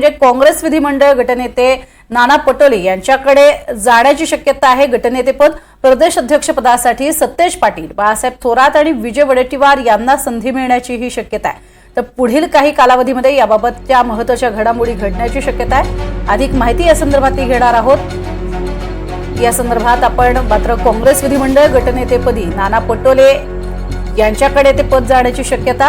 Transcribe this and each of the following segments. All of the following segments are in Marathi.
म्हणजे काँग्रेस विधिमंडळ गटनेते नाना पटोले यांच्याकडे जाण्याची शक्यता आहे. गटनेतेपद प्रदेश अध्यक्षपदासाठी सतेज पाटील बाळासाहेब थोरात आणि विजय वडेट्टीवार यांना संधी मिळण्याची ही शक्यता आहे. तर पुढील काही कालावधीमध्ये याबाबतच्या महत्त्वाच्या घडामोडी घडण्याची शक्यता आहे. अधिक माहिती या संदर्भातली घेणार आहोत. या संदर्भात आपण मात्र काँग्रेस विधिमंडळ गटनेतेपदी नाना पटोले यांच्याकडे ते पद जाण्याची शक्यता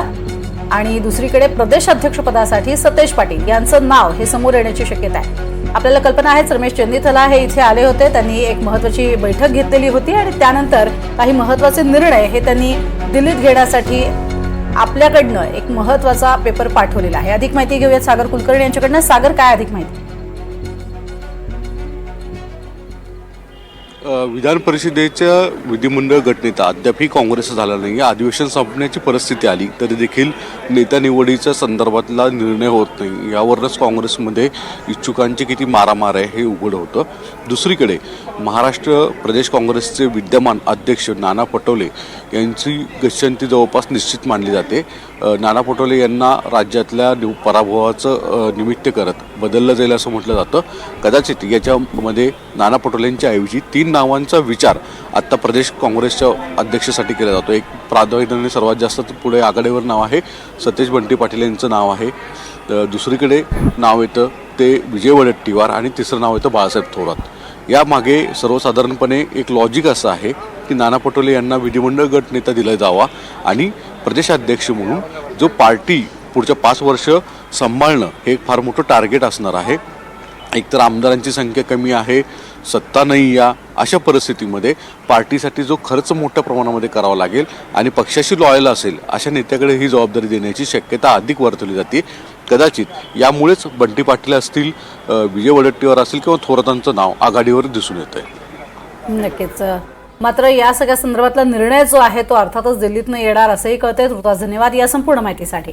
आणि दुसरीकडे प्रदेश अध्यक्षपदासाठी सतेज पाटील यांचं नाव हे समोर येण्याची शक्यता आहे. आपल्याला कल्पना आहेच रमेश चंदिथला हे इथे आले होते त्यांनी एक महत्वाची बैठक घेतलेली होती आणि त्यानंतर काही महत्त्वाचे निर्णय हे त्यांनी दिल्लीत घेण्यासाठी आपल्याकडनं एक महत्त्वाचा पेपर पाठवलेला आहे. अधिक माहिती घेऊयात सागर कुलकर्णी यांच्याकडनं. सागर काय अधिक माहिती? विधान परिषदेच्या विधिमंडळ गटनेता अद्यापही काँग्रेस झाला नाही अधिवेशन संपण्याची परिस्थिती आली तरी देखील नेता निवडीच्या संदर्भातला निर्णय होत नाही. यावरच काँग्रेसमध्ये इच्छुकांची किती मारामार आहे हे उघड होतं. दुसरीकडे महाराष्ट्र प्रदेश काँग्रेसचे विद्यमान अध्यक्ष नाना पटोले यांची गच्छंती जवळपास निश्चित मानली जाते. नाना पटोले यांना राज्यातल्या निव पराभवाचं निमित्त करत बदललं जाईल असं म्हटलं जातं. कदाचित याच्यामध्ये नाना पटोलेंच्या ऐवजी तीन नावांचा विचार आत्ता प्रदेश काँग्रेसच्या अध्यक्षासाठी केला जातो. एक प्राधान्याने सर्वात जास्त पुढे आघाडीवर नाव आहे सतेज बंटी पाटील यांचं नाव आहे. तर दुसरीकडे नाव येतं ते विजय वडट्टीवार आणि तिसरं नाव येतं बाळासाहेब थोरात. यामागे सर्वसाधारणपणे एक लॉजिक असं आहे की नाना पटोले यांना विधिमंडळ गट नेता दिला जावा आणि प्रदेशाध्यक्ष म्हणून जो पार्टी पुढच्या पाच वर्ष सांभाळणं हे एक फार मोठं टार्गेट असणार आहे. एकतर आमदारांची संख्या कमी आहे सत्ता नाही या अशा परिस्थितीमध्ये पार्टीसाठी जो खर्च मोठ्या प्रमाणामध्ये करावा लागेल आणि पक्षाशी लॉयल असेल अशा नेत्याकडे ही जबाबदारी देण्याची शक्यता अधिक वर्तवली जाते. कदाचित यामुळेच बंटी पाटील असतील विजय वडट्टीवर असतील किंवा थोरातांचं नाव आघाडीवर दिसून येत आहे. नक्कीच. मात्र या सगळ्या संदर्भातला निर्णय जो आहे तो अर्थातच दिल्लीतनं येणार असंही कळतंय. धन्यवाद या संपूर्ण माहितीसाठी.